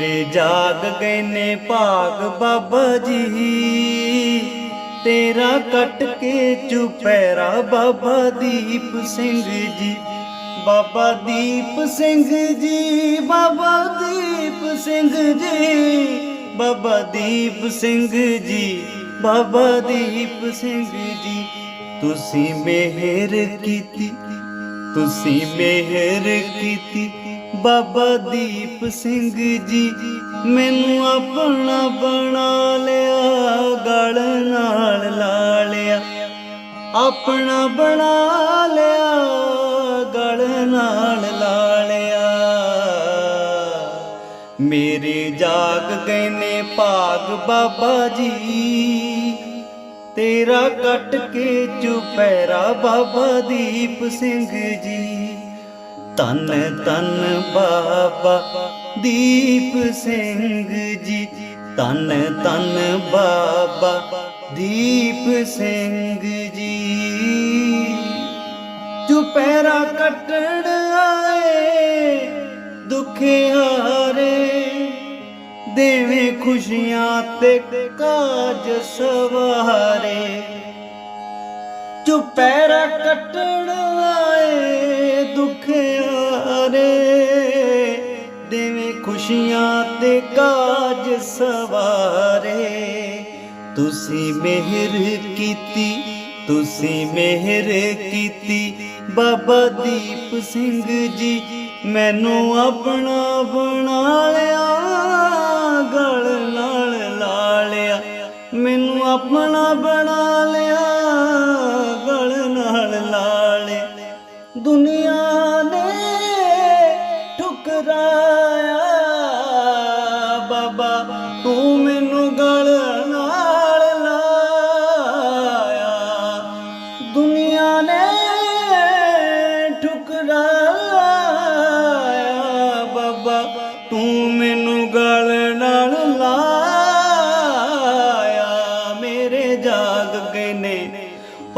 ਮੇਰੇ ਜਾਗ ਗਏ ਨੇ ਭਾਗ ਬਾਬਾ ਜੀ। ਤੇਰਾ ਕੱਟ ਕੇ ਚੁਪੈਰਾ ਬਾਬਾ ਦੀਪ ਸਿੰਘ ਜੀ। ਬਾਬਾ ਦੀਪ ਸਿੰਘ ਜੀ, ਬਾਬਾ ਦੀਪ ਸਿੰਘ ਜੀ। ਬਾਬਾ ਦੀਪ ਸਿੰਘ ਜੀ, ਬਾਬਾ ਦੀਪ ਸਿੰਘ ਜੀ। ਤੁਸੀਂ ਮਿਹਰ ਕੀਤੀ ਤੁਸੀਂ ਮਿਹਰ ਕੀਤੀ। ਬਾਬਾ ਦੀਪ ਸਿੰਘ ਜੀ, ਮੈਨੂੰ ਆਪਣਾ ਬਣਾ ਲਿਆ, ਗਲ ਨਾਲ ਲਾ ਲਿਆ। ਆਪਣਾ ਬਣਾ ਲਿਆ, ਗਲ ਨਾਲ ਲਾ ਲਿਆ। ਮੇਰੇ ਜਾਗ ਗਏ ਨੇ ਭਾਗ ਬਾਬਾ ਜੀ। ਤੇਰਾ ਕੱਟ ਕੇ ਚੁਪੈਰਾ ਬਾਬਾ ਦੀਪ ਸਿੰਘ ਜੀ। ਤਨ ਤਨ ਬਾਬਾ ਦੀਪ ਸਿੰਘ ਜੀ। ਤਨ ਤਨ ਬਾਬਾ ਦੀਪ ਸਿੰਘ ਜੀ। ਚੁਪੈਰਾ ਕੱਟਣ ਦੇਵੇਂ ਖੁਸ਼ੀਆਂ ਤੇ ਕਾਜ ਸਵਾਰੇ। ਚੁਪੈਰਾ ਕੱਟਣ ਆਏ ਦੁਖਿਆਰੇ ਦੇਵੇਂ ਖੁਸ਼ੀਆਂ ਤੇ ਕਾਜ ਸਵਾਰੇ। ਤੁਸੀਂ ਮਿਹਰ ਕੀਤੀ, ਤੁਸੀਂ ਮਿਹਰ ਕੀਤੀ, ਬਾਬਾ ਦੀਪ ਸਿੰਘ ਜੀ, ਮੈਨੂੰ ਆਪਣਾ ਬਣਾ ਆਪਣਾ ਬਣਾ ਲਿਆ, ਗਲ ਨਾਲ ਲਾ ਦੁਨੀਆ ਨੇ ਠੁਕਰਾਇਆ, ਬਾਬਾ ਤੂੰ ਮੈਨੂੰ ਗਲ ਨਾਲ ਲਾਇਆ। ਦੁਨੀਆ ਨੇ ਠੁਕਰਾਇਆ, ਬਾਬਾ ਤੂੰ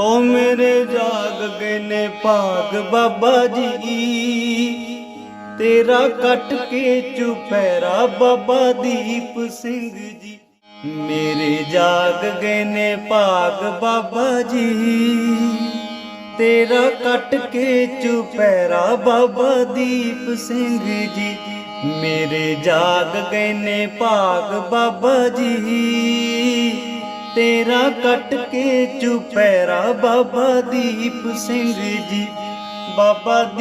ਓ ਮੇਰੇ ਜਾਗ ਗਏ ਨੇ ਭਾਗ ਬਾਬਾ ਜੀ। ਤੇਰਾ ਕੱਟ ਕੇ ਚੁਪੈਰਾ ਬਾਬਾ ਦੀਪ ਸਿੰਘ ਜੀ। ਮੇਰੇ ਜਾਗ ਗਏ ਨੇ ਭਾਗ ਬਾਬਾ ਜੀ। ਤੇਰਾ ਕੱਟ ਕੇ ਚੁਪੈਰਾ ਬਾਬਾ ਦੀਪ ਸਿੰਘ ਜੀ। ਮੇਰੇ ਜਾਗ ਗਏ ਨੇ ਭਾਗ ਬਾਬਾ ਜੀ। ਤੇਰਾ ਕੱਟ ਕੇ ਚੁਪੈਰਾ ਬਾਬਾ ਦੀਪ ਸਿੰਘ ਜੀ। ਬਾਬਾ ਦੀ